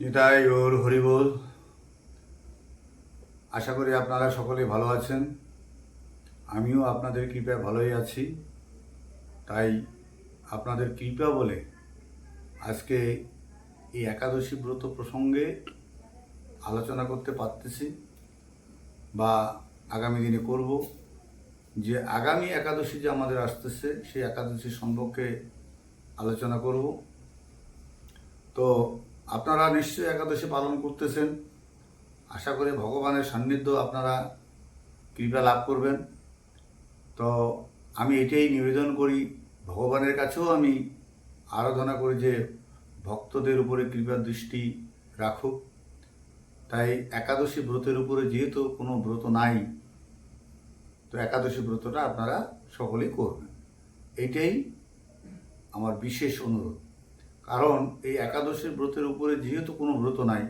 এটাই ওর হরিবোল আশা করি আপনারা সকলে ভালো আছেন। আমিও আপনাদের কৃপায় ভালোই আছি। তাই আপনাদের কৃপা বলে আজকে এই একাদশী ব্রত প্রসঙ্গে আলোচনা করতে পারতেছি বা আগামী দিনে করব। যে আগামী একাদশী যে আমাদের আসতেছে, সেই একাদশী সম্পর্কে আলোচনা করব। তো আপনারা নিশ্চয়ই একাদশী পালন করতেছেন। আশা করি ভগবানের সান্নিধ্য আপনারা কৃপা লাভ করবেন। তো আমি এটাই নিবেদন করি, ভগবানের কাছেও আমি আরাধনা করি যে ভক্তদের উপরে কৃপার দৃষ্টি রাখুক। তাই একাদশী ব্রতের উপরে যেহেতু কোনো ব্রত নাই, তো একাদশী ব্রতটা আপনারা সকলেই করবেন। এটাই আমার বিশেষ অনুরোধ। কারণ এই একাদশীর ব্রতের উপরে যেহেতু কোনো ব্রত নাই,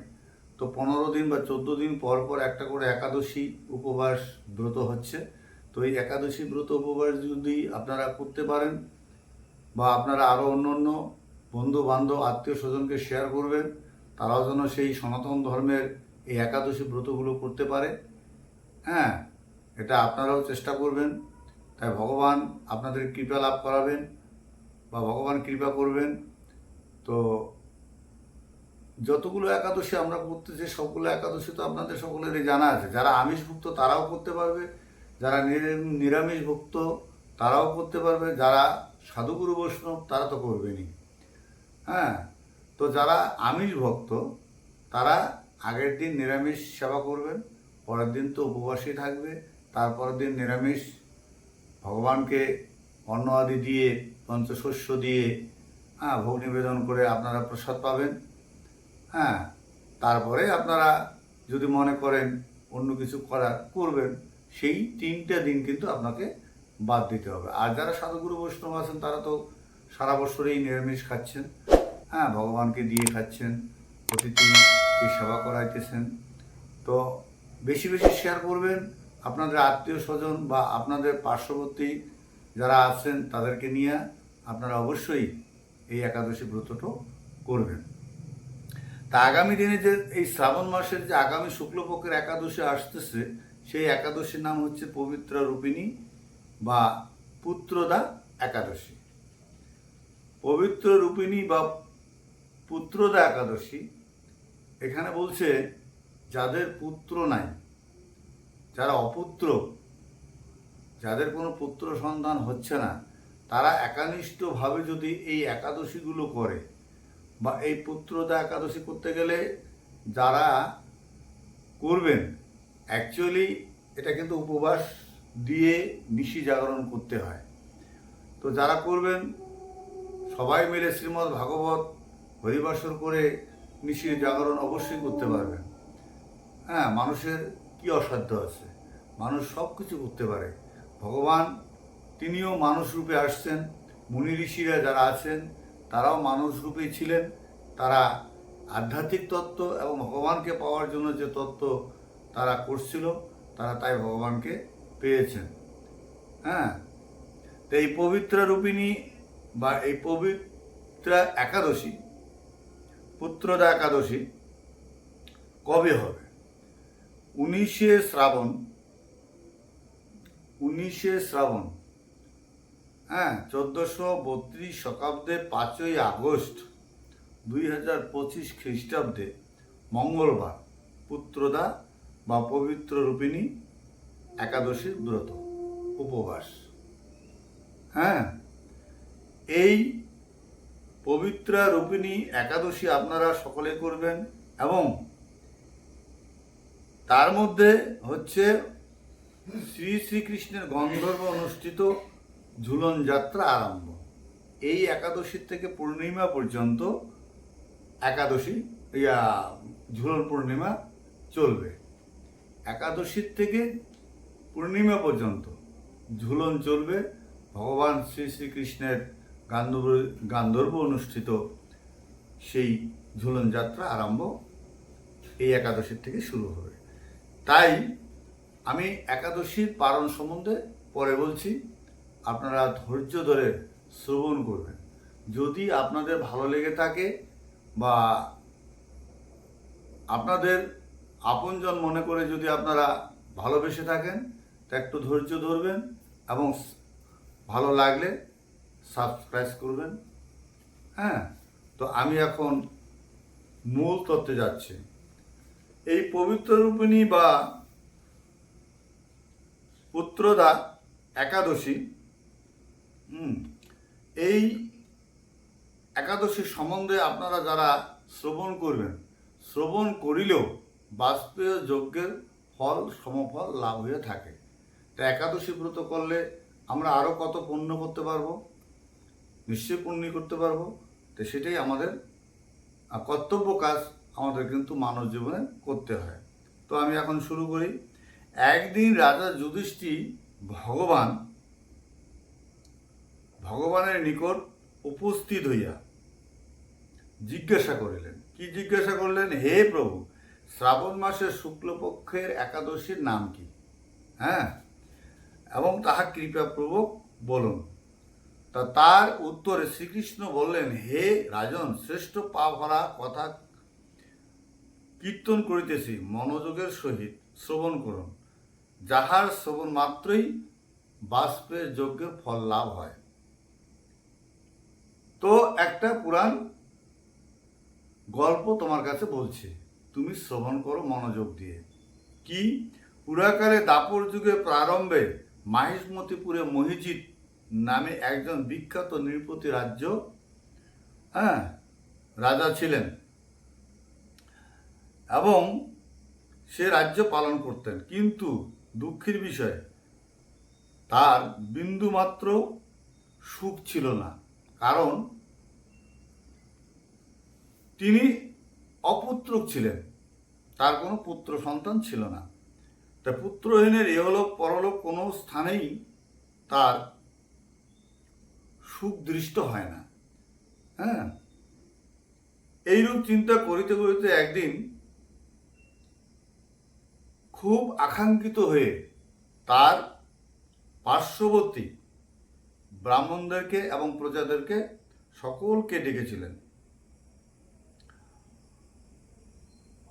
তো পনেরো দিন বা চোদ্দ দিন পর পর একটা করে একাদশী উপবাস ব্রত হচ্ছে। তো এই একাদশী ব্রত উপবাস যদি আপনারা করতে পারেন বা আপনারা আরও অন্য অন্য বন্ধু বান্ধব আত্মীয় স্বজনকে শেয়ার করবেন, তারাও যেন সেই সনাতন ধর্মের এই একাদশী ব্রতগুলো করতে পারে। হ্যাঁ এটা আপনারাও চেষ্টা করবেন। তাই ভগবান আপনাদের কৃপা লাভ করাবেন বা ভগবান কৃপা করবেন। তো যতগুলো একাদশী আমরা করতেছি, সবগুলো একাদশী তো আপনাদের সকলেরই জানা আছে। যারা আমিষভুক্ত, তারাও করতে পারবে। যারা নির- নিরামিষভুক্ত, তারাও করতে পারবে। যারা সাধুগুরু বৈষ্ণব, তারা তো করবেনই। হ্যাঁ? তো যারা আমিষ ভক্ত তারা আগের দিন নিরামিষ সেবা করবেন, পরের দিন তো উপবাসী থাকবে, তারপরের দিন নিরামিষ ভগবানকে অন্ন আদি দিয়ে, পঞ্চশস্য দিয়ে হ্যাঁ ভোগ নিবেদন করে আপনারা প্রসাদ পাবেন। হ্যাঁ তারপরে আপনারা যদি মনে করেন অন্য কিছু করার, করবেন, সেই তিনটা দিন কিন্তু আপনাকে বাদ দিতে হবে। আর যারা সাধুগুরু বৈষ্ণব আছেন, তারা তো সারা বছরেই নিরামিষ খাচ্ছেন। হ্যাঁ ভগবানকে দিয়ে খাচ্ছেন অতিথিকে সেবা করাইতেছেন। তো বেশি বেশি শেয়ার করবেন। আপনাদের আত্মীয় স্বজন বা আপনাদের পার্শ্ববর্তী যারা আছেন, তাদেরকে নিয়ে আপনারা অবশ্যই এই একাদশী ব্রতটা করবেন। তা আগামী দিনে যে এই শ্রাবণ মাসের যে আগামী শুক্লপক্ষের একাদশী আসতেছে, সেই একাদশীর নাম হচ্ছে পবিত্র রূপিণী বা পুত্রদা একাদশী। পবিত্র রূপিণী বা পুত্রদা একাদশী, এখানে বলছে যাদের পুত্র নাই, যারা অপুত্র, যাদের কোনো পুত্র সন্তান হচ্ছে না তারা একানিষ্ঠভাবে যদি এই একাদশীগুলো করে, বা এই পুত্রদা একাদশী করতে গেলে যারা করবেন অ্যাকচুয়ালি এটা কিন্তু উপবাস দিয়ে নিশি জাগরণ করতে হয়। তো যারা করবেন, সবাই মিলে শ্রীমদ্ ভাগবত হরিবাসর করে নিশি জাগরণ অবশ্যই করতে পারবেন। হ্যাঁ মানুষের কি অসাধ্য আছে? মানুষ সব কিছু করতে পারে। ভগবান তিনিও মানুষ রূপে আসছেন। মুনি ঋষিরা যারা আছেন, তারাও মানুষ রূপেই ছিলেন। তারা আধ্যাত্মিক তত্ত্ব এবং ভগবানকে পাওয়ার জন্য যে তত্ত্ব তারা করছিল, তারা তাই ভগবানকে পেয়েছেন। হ্যাঁ? তো এই পবিত্র রূপিণী বা এই পবিত্র একাদশী, পুত্রদা একাদশী কবে হবে? উনিশে শ্রাবণ উনিশে শ্রাবণ হ্যাঁ চোদ্দোশো বত্রিশ শতাব্দে পাঁচই আগস্ট দুই হাজার পঁচিশ খ্রিস্টাব্দে মঙ্গলবার পুত্রদা বা পবিত্র রূপিণী একাদশীর ব্রত, উপবাস। হ্যাঁ এই পবিত্রা রূপিণী একাদশী আপনারা সকলে করবেন এবং তার মধ্যে হচ্ছে শ্রী শ্রীকৃষ্ণের গন্ধর্ব অনুষ্ঠিত ঝুলন যাত্রা আরম্ভ। এই একাদশীর থেকে পূর্ণিমা পর্যন্ত একাদশী, ইয়া, ঝুলন পূর্ণিমা চলবে। একাদশীর থেকে পূর্ণিমা পর্যন্ত ঝুলন চলবে। ভগবান শ্রী শ্রীকৃষ্ণের গান্ধর্ব গান্ধর্ব অনুষ্ঠিত সেই ঝুলন যাত্রা আরম্ভ এই একাদশীর থেকে শুরু হবে। তাই আমি একাদশীর পালন সম্বন্ধে পরে বলছি। আপনারা ধৈর্য ধরে শ্রবণ করবেন। যদি আপনাদের ভালো লেগে থাকে বা আপনাদের আপনজন মনে করে যদি আপনারা ভালোবেসে থাকেন, তা একটু ধৈর্য ধরবেন এবং ভালো লাগলে সাবস্ক্রাইব করবেন। হ্যাঁ তো আমি এখন মূল তত্ত্বে যাচ্ছি। এই পবিত্র রূপিণী বা পুত্রদা একাদশী এই একাদশীর সম্বন্ধে আপনারা যারা শ্রবণ করবেন, শ্রবণ করিলেও বাষ্পীয় যজ্ঞের ফল, সমফল লাভ হয়ে থাকে। তা একাদশী ব্রত করলে আমরা আরও কত পুণ্য করতে পারব? নিশ্চয় পুণ্য করতে পারব। তো সেটাই আমাদের কর্তব্য কাজ আমাদের কিন্তু মানব জীবনে করতে হয়। তো আমি এখন শুরু করি। একদিন রাজা যুধিষ্ঠি ভগবান ভগবানের নিকট উপস্থিত হইয়া জিজ্ঞাসা করিলেন। কি জিজ্ঞাসা করলেন? হে প্রভু, শ্রাবণ মাসের শুক্লপক্ষের একাদশীর নাম কি? হ্যাঁ? এবং তাহা কৃপাপূর্বক বলুন। তা তার উত্তরে শ্রীকৃষ্ণ বললেন, হে রাজন, শ্রেষ্ঠ পা ভরা কথা কীর্তন করিতেছি, মনোযোগের সহিত শ্রবণ করুন। যাহার শ্রবণ মাত্রই বাষ্পের যজ্ঞের ফল লাভ হয়। তো একটা পুরাণ গল্প তোমার কাছে বলছে। তুমি শ্রবণ করো মনোযোগ দিয়ে। কি? পুরাকালে দাপর যুগে প্রারম্ভে মাহিষ্মতিপুরে মহিজিৎ নামে একজন বিখ্যাত নৃপতি রাজ্য হ্যাঁ রাজা ছিলেন এবং সে রাজ্য পালন করতেন। কিন্তু দুঃখের বিষয়, তার বিন্দুমাত্র সুখ ছিল না। কারণ তিনি অপুত্রক ছিলেন। তার কোনো পুত্র সন্তান ছিল না। তা পুত্রহীনের এহলোক পরলোক কোনো স্থানেই তার সুখ দৃষ্ট হয় না। হ্যাঁ? এইরূপ চিন্তা করিতে করিতে একদিন খুব আকাঙ্ক্ষিত হয়ে তার পার্শ্ববর্তী ব্রাহ্মণদেরকে এবং প্রজাদেরকে সকলকে ডেকেছিলেন।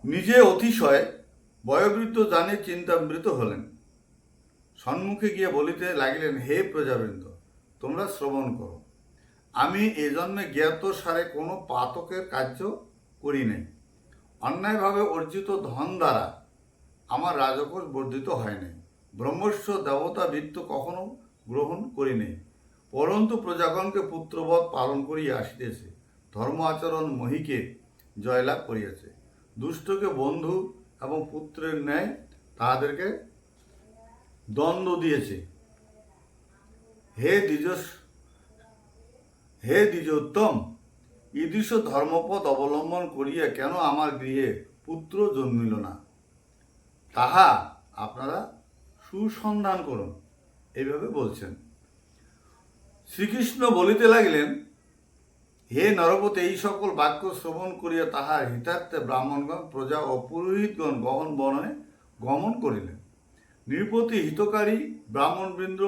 নিজে অতিশয় বয়োবৃদ্ধ জানে চিন্তামৃত হলেন। সম্মুখে গিয়ে বলিতে লাগিলেন, হে প্রজাবৃন্দ, তোমরা শ্রবণ করো। আমি এ জন্মে জ্ঞাত সারে কোনো পাতকের কার্য করি নাই। অন্যায়ভাবে অর্জিত ধন দ্বারা আমার রাজকোষ বর্ধিত হয় নাই। ব্রহ্মস্ব দেবতা বৃত্ত কখনো গ্রহণ করি নাই। পরন্তু প্রজাগণকে পুত্রবধ পালন করিয়া আসিতেছে। ধর্ম আচরণ মহিকে জয়লাভ করিয়াছে। দুষ্টকে বন্ধু এবং পুত্রের ন্যায় তাহাদেরকে দ্বন্দ্ব দিয়েছে। হে দ্বিজ হে দ্বিজোত্তম ঈদৃশ ধর্মপথ অবলম্বন করিয়া কেন আমার গৃহে পুত্র জন্মিল না? তাহা আপনারা সুসন্ধান করুন, এইভাবে বলছেন। শ্রীকৃষ্ণ বলিতে লাগিলেন, হে নরপতি, এই সকল বাক্য শ্রবণ করিয়া তাহার হিতার্থে ব্রাহ্মণগণ, প্রজা ও পুরোহিতগণ গহন বনে গমন করিলেন। নৃপতি হিতকারী, ব্রাহ্মণবৃন্দ,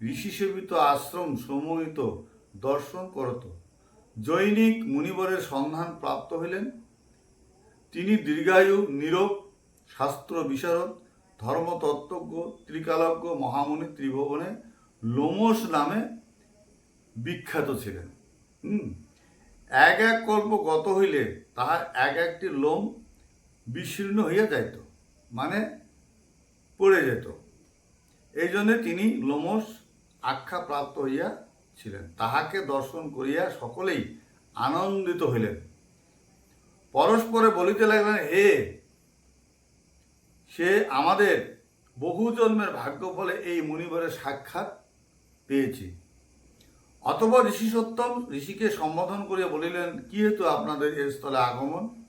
ঋষিসেবিত আশ্রম সমহিত দর্শন করত। জৈনিক মুনিবরের সন্ধান প্রাপ্ত হইলেন। তিনি দীর্ঘায়ু, নীরব, শাস্ত্র বিশারদ, ধর্মতত্ত্বজ্ঞ, ত্রিকালজ্ঞ, মহামুনি ত্রিভুবনে লোমস নামে বিখ্যাত ছিলেন। হুম, এক এক কল্প গত হইলে তাহার এক একটি লোম বিশীর্ণ হইয়া যাইত মানে পড়ে যেত। এই জন্যে তিনি লোমস আখ্যা প্রাপ্ত হইয়া ছিলেন। তাহাকে দর্শন করিয়া সকলেই আনন্দিত হইলেন। পরস্পরে বলিতে লাগলেন, হে, সে আমাদের বহু জন্মের ভাগ্য ফলে এই মুনিবরের সাক্ষাৎ পেয়েছি। অথবা ঋষি সত্যম ঋষিকে সম্বোধন করিয়া বলিলেন, কি হেতু আপনাদের এ স্থলে আগমন?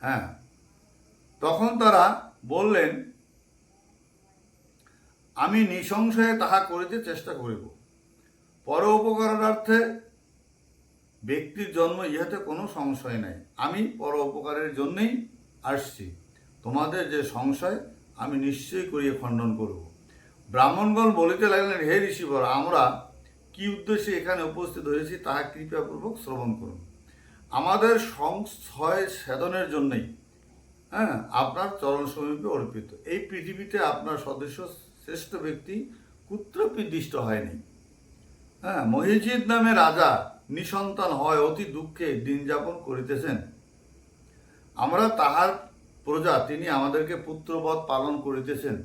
হ্যাঁ। তখন তারা বললেন, আমি নিঃসংশয়ে তাহা করিতে চেষ্টা করিব। পর উপকারার্থে ব্যক্তির জন্ম ইহাতে কোনো সংশয় নাই। আমি পর উপকারের জন্যই আসছি। তোমাদের যে সংশয়, আমি নিশ্চয়ই করিয়ে খণ্ডন করব। ব্রাহ্মণগণ বলিতে লাগলেন, হে ঋষিবর, আমরা কি উদ্দেশ্যে এখানে উপস্থিত হয়েছি তাহা কৃপাপূর্বক শ্রবণ করুন। আমাদের সংশয় সেদনের জন্যই হ্যাঁ আপনার চরণ সমীপে অর্পিত। এই পৃথিবীতে আপনার সদস্য শ্রেষ্ঠ ব্যক্তি কুত্রপি দৃষ্ট হয়নি। হ্যাঁ মহিজিৎ নামে রাজা নিসন্তান হয়, অতি দুঃখে দিন যাপন করিতেছেন। আমরা তাহার প্রজা, তিনি আমাদেরকে পুত্রবধ পালন করিতেছেন।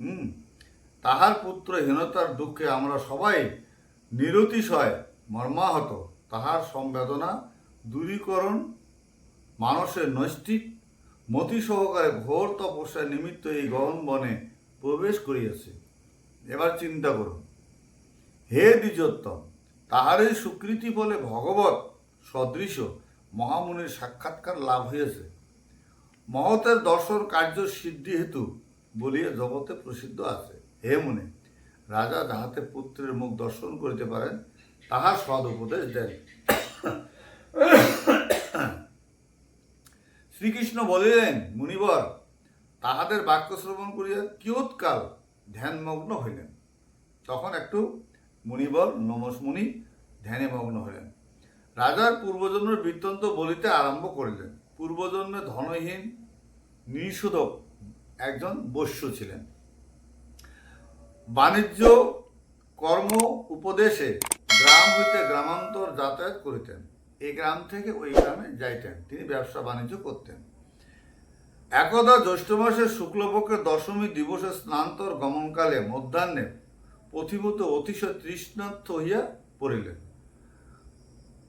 হুম, তাহার পুত্র হীনতার দুঃখে আমরা সবাই নিরতিশয় মর্মাহত তাহার সংবেদনা দূরীকরণ মানুষের নৈষ্ঠিক, মতি সহকারে ঘোর তপস্যার নিমিত্ত এই গহন বনে প্রবেশ করিয়াছে। এবার চিন্তা করুন। হে দ্বিজোত্তম, তাহারই স্বীকৃতি বলে ভগবত সদৃশ মহামুনির সাক্ষাৎকার লাভ হইয়াছে। মহতের দর্শন কার্য সিদ্ধি হেতু বলিয়া জগতে প্রসিদ্ধ আছে। হে মুনি রাজা যাহাতে পুত্রের মুখ দর্শন করিতে পারেন তাহার সদ উপদেশ দেন। শ্রীকৃষ্ণ বলিলেন, মুনিবর, তাহাদের বাক্য শ্রবণ করিয়া কিয়ৎকাল ধ্যানমগ্ন হইলেন? তখন একটু মুনিবর, নমস মুনি, ধ্যানে মগ্ন হইলেন রাজার পূর্বজন্মের বৃত্তান্ত বলিতে আরম্ভ করিলেন। পূর্বজন্মে ধনহীন নিঃশোধক একজন বৈশ্য ছিলেন। বাণিজ্য, কর্ম, উপদেশে গ্রাম হইতে গ্রামান্তর যাতায়াত করিতেন। এই গ্রাম থেকে ওই গ্রামে যাইতেন। তিনি ব্যবসা বাণিজ্য করতেন। একদা জ্যৈষ্ঠ মাসের শুক্লপক্ষের দশমী দিবসে স্নান্তর গমনকালে মধ্যাহ্নে পথিভূত অতিশয় তৃষ্ণার্থ হইয়া পড়িলেন।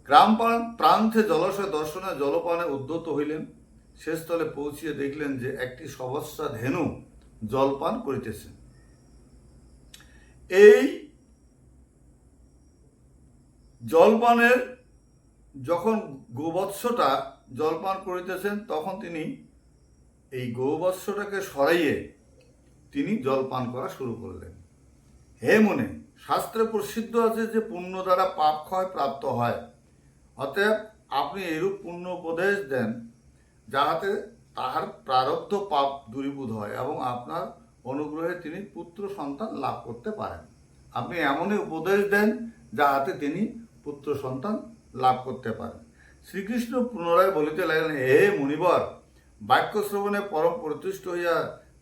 গ্রাম প্রান- প্রান্তে জলাশয় দর্শনে জলপানে উদ্যত হইলেন। শেষস্থলে পৌঁছিয়ে দেখলেন যে একটি সবস্যা ধেনু জলপান করিতেছে এই জলপানের যখন গোবৎসটা জলপান করিতেছেন, তখন তিনি এই গোবৎসটাকে সরাইয়ে তিনি জলপান করা শুরু করলেন। হে মনে, শাস্ত্রে প্রসিদ্ধ আছে যে পুণ্য দ্বারা পাপ ক্ষয় প্রাপ্ত হয়। অতএব আপনি এরূপ পুণ্য উপদেশ দেন, যাহাতে তাহার প্রারব্ধ পাপ দূরীভূত হয় এবং আপনার অনুগ্রহে তিনি পুত্র সন্তান লাভ করতে পারেন। আপনি এমনই উপদেশ দেন যাহাতে তিনি পুত্র সন্তান লাভ করতে পারেন। শ্রীকৃষ্ণ পুনরায় বলিতে লাগলেন, হে মুনিবর বাক্য শ্রবণে পরম প্রতিষ্ঠ হইয়া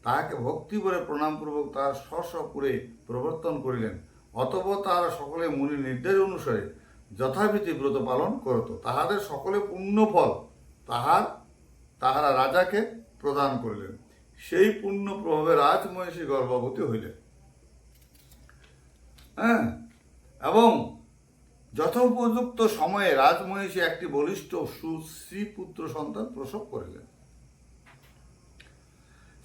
তাহাকে ভক্তি করে প্রণামপূর্বক তাহার স্ব স্বপুরে প্রবর্তন করিলেন। অতঃপর তাহারা সকলে মুনি নির্দেশ অনুসারে যথাবিধি ব্রত পালন করত। তাহাদের সকলে পুণ্য ফল তাহার, তাহারা রাজাকে প্রদান করিলেন। সেই পুণ্য প্রভাবে রাজমহিষী গর্ভবতী হইলেন। হ্যাঁ? এবং যথোপযুক্ত সময়ে রাজমহিষী একটি বলিষ্ঠ সুশ্রী পুত্র সন্তান প্রসব করিলেন।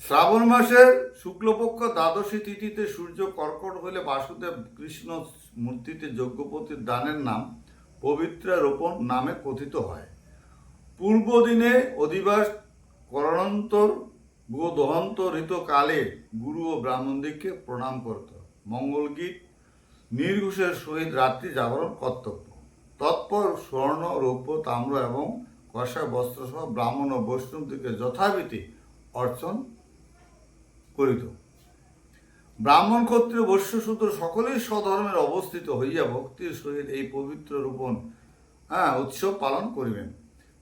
শ্রাবণ মাসের শুক্লপক্ষ দ্বাদশী তিথিতে সূর্য কর্কট হইলে বাসুদেব কৃষ্ণ মূর্তিতে যজ্ঞপতির দানের নাম পবিত্র রোপণ নামে কথিত হয়। পূর্বদিনে অধিবাস করণান্তর গোদহন্ত ঋতকালে গুরু ও ব্রাহ্মণদিগকে প্রণাম করত মঙ্গলগীত নির্ঘুষের সহিত রাত্রি জাগরণ কর্তব্য। তৎপর স্বর্ণ, রৌপ্য, তাম্র এবং কষা বস্ত্রসহ ব্রাহ্মণ ও বৈষ্ণবদিকে যথাবিধি অর্চন করিত। ব্রাহ্মণ, ক্ষত্রিয় বৈশ্যসূত্র সকলেই স্বধর্মের অবস্থিত হইয়া ভক্তির সহিত এই পবিত্র রূপণ হ্যাঁ উৎসব পালন করিবেন।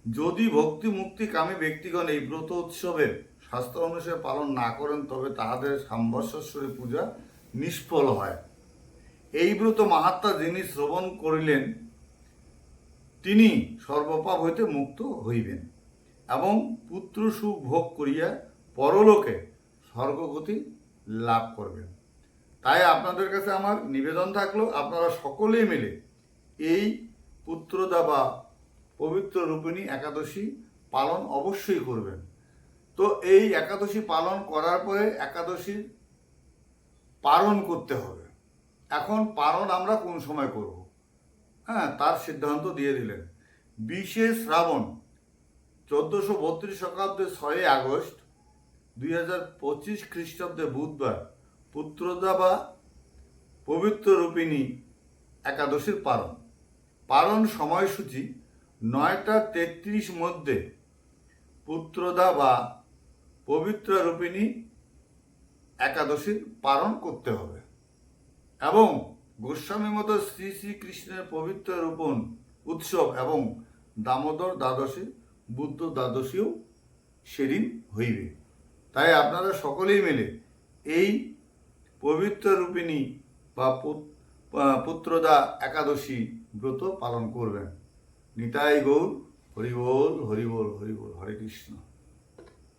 যদি ভক্তি মুক্তি কামী ব্যক্তিগণ এই ব্রত উৎসবের শাস্ত্র অনুসারে পালন না করেন, তবে তাহাদের সাম্বস্বরী পূজা নিষ্ফল হয়। এই ব্রত মাহাত্মা যিনি শ্রবণ করিলেন, তিনি সর্বপাপ হইতে মুক্ত হইবেন এবং পুত্র সুখ ভোগ করিয়া পরলোকে স্বর্গগতি লাভ করবেন। তাই আপনাদের কাছে আমার নিবেদন থাকল, আপনারা সকলেই মিলে এই পুত্রদা বা পবিত্র রূপিণী একাদশী পালন অবশ্যই করবেন। তো এই একাদশী পালন করার পরে একাদশীর পালন করতে হবে। এখন পালন আমরা কোন সময় করব? হ্যাঁ তার সিদ্ধান্ত দিয়ে দিলেন। বিশে শ্রাবণ, চোদ্দোশো বত্রিশ শতাব্দের ছয়ই আগস্ট, দুই হাজার পঁচিশ খ্রিস্টাব্দে বুধবার পুত্রদা বা পবিত্র রূপিণী একাদশীর পালন। পালন সময়সূচি নয়টা তেত্রিশ মধ্যে পুত্রদা বা পবিত্র রূপিণী একাদশীর পালন করতে হবে। এবং গোস্বামী মতো শ্রী শ্রীকৃষ্ণের পবিত্র রূপণ উৎসব এবং দামোদর দ্বাদশী, বুদ্ধ দ্বাদশীও সেদিন হইবে। তাই আপনারা সকলেই মিলে এই পবিত্র রূপিণী বা পুত- পুত্রদা একাদশী ব্রত পালন করবেন। নিতাই গৌর হরিবোল হরিবোল হরিবোল হরে কৃষ্ণ।